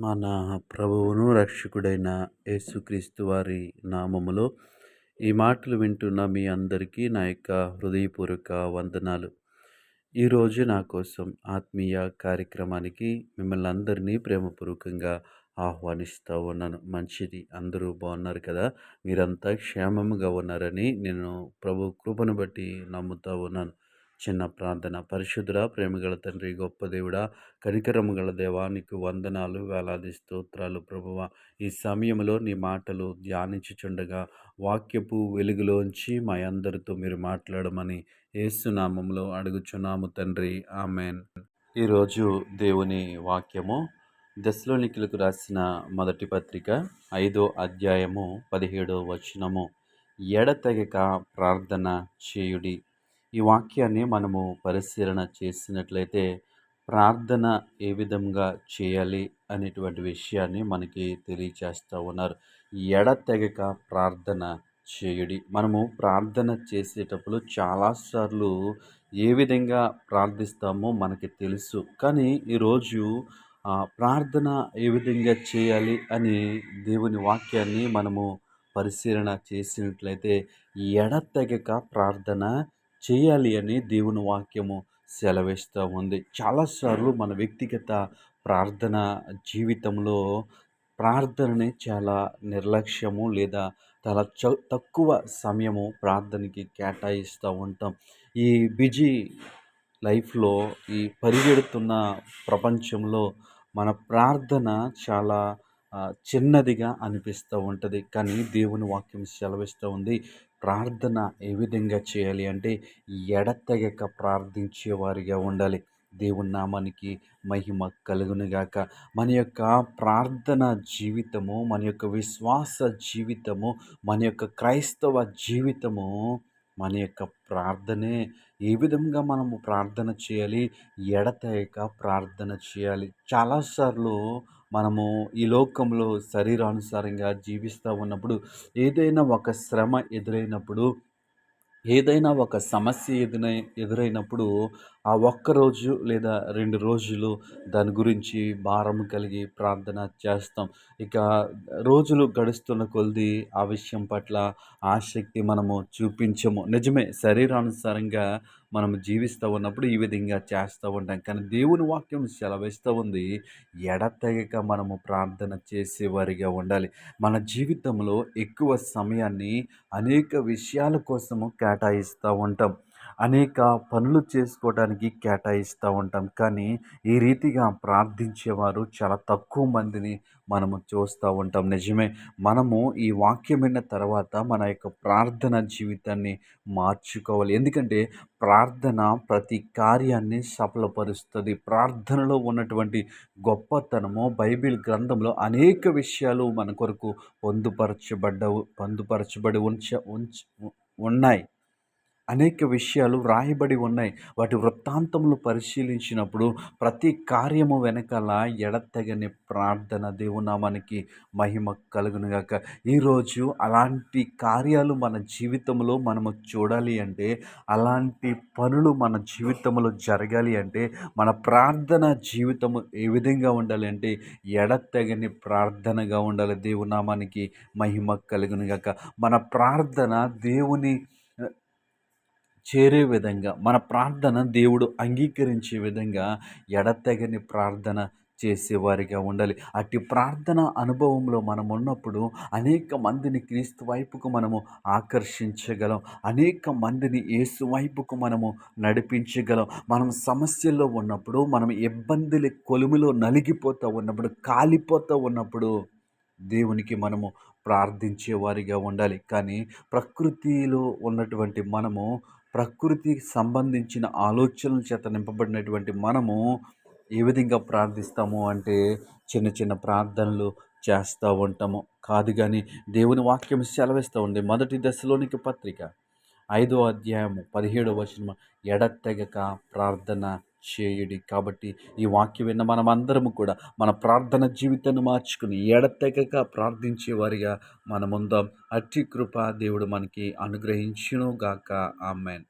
మన ప్రభువును రక్షకుడైన యేసుక్రీస్తు వారి నామములో ఈ మాటలు వింటున్న మీ అందరికీ నా యొక్క హృదయపూర్వక వందనాలు. ఈరోజు నా కోసం ఆత్మీయ కార్యక్రమానికి మిమ్మల్ని అందరినీ ప్రేమపూర్వకంగా ఆహ్వానిస్తూ ఉన్నాను. మంచిది. అందరూ బాగున్నారు కదా? మీరంతా క్షేమంగా ఉన్నారని నేను ప్రభు కృపను బట్టి నమ్ముతూ ఉన్నాను. చిన్న ప్రార్థన. పరిశుద్ధుడ ప్రేమగల తండ్రి గొప్ప దేవుడా కనికరము గల దేవానికి వందనాలు వేలాది స్తోత్రాలు ప్రభువ. ఈ సమయంలో నీ మాటలు ధ్యానించుచుండగా వాక్యపు వెలుగులోంచి మా అందరితో మీరు మాట్లాడమని ఏసునామంలో అడుగుచున్నాము తండ్రి. ఆమెన్. ఈరోజు దేవుని వాక్యము దశలోనికులకు రాసిన మొదటి పత్రిక ఐదో అధ్యాయము పదిహేడో వచనము. ఎడతెగక ప్రార్థన చేయుడి. ఈ వాక్యాన్ని మనము పరిశీలన చేసినట్లయితే ప్రార్థన ఏ విధంగా చేయాలి అనేటువంటి విషయాన్ని మనకి తెలియచేస్తూ ఉన్నారు. ఎడతెగక ప్రార్థన చేయుడి. మనము ప్రార్థన చేసేటప్పుడు చాలాసార్లు ఏ విధంగా ప్రార్థిస్తామో మనకి తెలుసు. కానీ ఈరోజు ప్రార్థన ఏ విధంగా చేయాలి అని దేవుని వాక్యాన్ని మనము పరిశీలన చేసినట్లయితే ఎడతెగక ప్రార్థన చేయాలి అని దేవుని వాక్యము సెలవిస్తూ ఉంది. చాలాసార్లు మన వ్యక్తిగత ప్రార్థన జీవితంలో ప్రార్థనని చాలా నిర్లక్ష్యము లేదా చాలా చ తక్కువ సమయము ప్రార్థనకి కేటాయిస్తూ ఉంటాం. ఈ బిజీ లైఫ్లో ఈ పరిగెడుతున్న ప్రపంచంలో మన ప్రార్థన చాలా చిన్నదిగా అనిపిస్తూ ఉంటుంది. కానీ దేవుని వాక్యం సెలవిస్తూ ఉంది. ప్రార్థన ఏ విధంగా చేయాలి అంటే ఎడతెగక ప్రార్థించే వారిగా ఉండాలి. దేవుని నామానికి మహిమ కలుగునుగాక. మన యొక్క ప్రార్థన జీవితము మన యొక్క విశ్వాస జీవితము మన యొక్క క్రైస్తవ జీవితము మన యొక్క ప్రార్థనే ఏ విధంగా మనము ప్రార్థన చేయాలి? ఎడతెగక ప్రార్థన చేయాలి. చాలాసార్లు మనము ఈ లోకంలో శరీరానుసారంగా జీవిస్తూ ఉన్నప్పుడు ఏదైనా ఒక శ్రమ ఎదురైనప్పుడు ఏదైనా ఒక సమస్య ఎదురై ఎదురైనప్పుడు ఆ ఒక్క రోజు లేదా రెండు రోజులు దాని గురించి భారం కలిగి ప్రార్థన చేస్తాం. ఇక రోజులు గడుస్తున్న కొలది ఆ విషయం పట్ల ఆసక్తి మనము చూపించము. నిజమే శరీరానుసారంగా మనం జీవిస్తూ ఉన్నప్పుడు ఈ విధంగా చేస్తూ ఉంటాం. కానీ దేవుని వాక్యం సెలవిస్తూ ఉంది ఎడతెగక మనము ప్రార్థన చేసేవారిగా ఉండాలి. మన జీవితంలో ఎక్కువ సమయాన్ని అనేక విషయాల కోసము కేటాయిస్తూ ఉంటాం. అనేక పనులు చేసుకోవడానికి కేటాయిస్తూ ఉంటాం. కానీ ఈ రీతిగా ప్రార్థించేవారు చాలా తక్కువ మందిని మనము చూస్తూ ఉంటాం. నిజమే మనము ఈ వాక్యం విన్న తర్వాత మన యొక్క ప్రార్థన జీవితాన్ని మార్చుకోవాలి. ఎందుకంటే ప్రార్థన ప్రతి కార్యాన్ని సఫలపరుస్తుంది. ప్రార్థనలో ఉన్నటువంటి గొప్పతనము బైబిల్ గ్రంథంలో అనేక విషయాలు మన కొరకు పొందుపరచబడ్డ పొందుపరచబడి ఉంచ ఉంచ ఉన్నాయి. అనేక విషయాలు వ్రాయబడి ఉన్నాయి. వాటి వృత్తాంతములు పరిశీలించినప్పుడు ప్రతి కార్యము వెనకాల ఎడతెగని ప్రార్థన దేవునామానికి మహిమ కలుగునుగాక ఈరోజు అలాంటి కార్యాలు మన జీవితంలో మనము చూడాలి అంటే అలాంటి పనులు మన జీవితంలో జరగాలి అంటే మన ప్రార్థన జీవితము ఏ విధంగా ఉండాలి అంటే ఎడతెగని ప్రార్థనగా ఉండాలి దేవునామానికి మహిమ కలుగునుగాక మన ప్రార్థన దేవుని చేరే విధంగా మన ప్రార్థన దేవుడు అంగీకరించే విధంగా ఎడతెగని ప్రార్థన చేసేవారిగా ఉండాలి. అట్టి ప్రార్థన అనుభవంలో మనం ఉన్నప్పుడు అనేక మందిని క్రీస్తు వైపుకు మనము ఆకర్షించగలం. అనేక మందిని యేసు వైపుకు మనము నడిపించగలం. మనం సమస్యల్లో ఉన్నప్పుడు మనం ఇబ్బందుల కొలుములో నలిగిపోతూ ఉన్నప్పుడు కాలిపోతూ ఉన్నప్పుడు దేవునికి మనము ప్రార్థించేవారిగా ఉండాలి. కానీ ప్రకృతిలో ఉన్నటువంటి మనము ప్రకృతికి సంబంధించిన ఆలోచనల చేత నింపబడినటువంటి మనము ఏ విధంగా ప్రార్థిస్తాము అంటే చిన్న చిన్న ప్రార్థనలు చేస్తూ ఉంటాము. కాదు కానీ దేవుని వాక్యం సెలవిస్తూ ఉంది. మొదటి దశలోనికి పత్రిక. ఐదో అధ్యాయము పదిహేడవ వచనం ఎడతెగక ప్రార్థన చేయుడి. కాబట్టి ఈ వాక్యం విన్న మనం అందరము కూడా మన ప్రార్థన జీవితాన్ని మార్చుకుని ఎడతెగక ప్రార్థించే వారిగా మనముందాం. అట్టి కృప దేవుడు మనకి అనుగ్రహించునుగాక. ఆమెన్.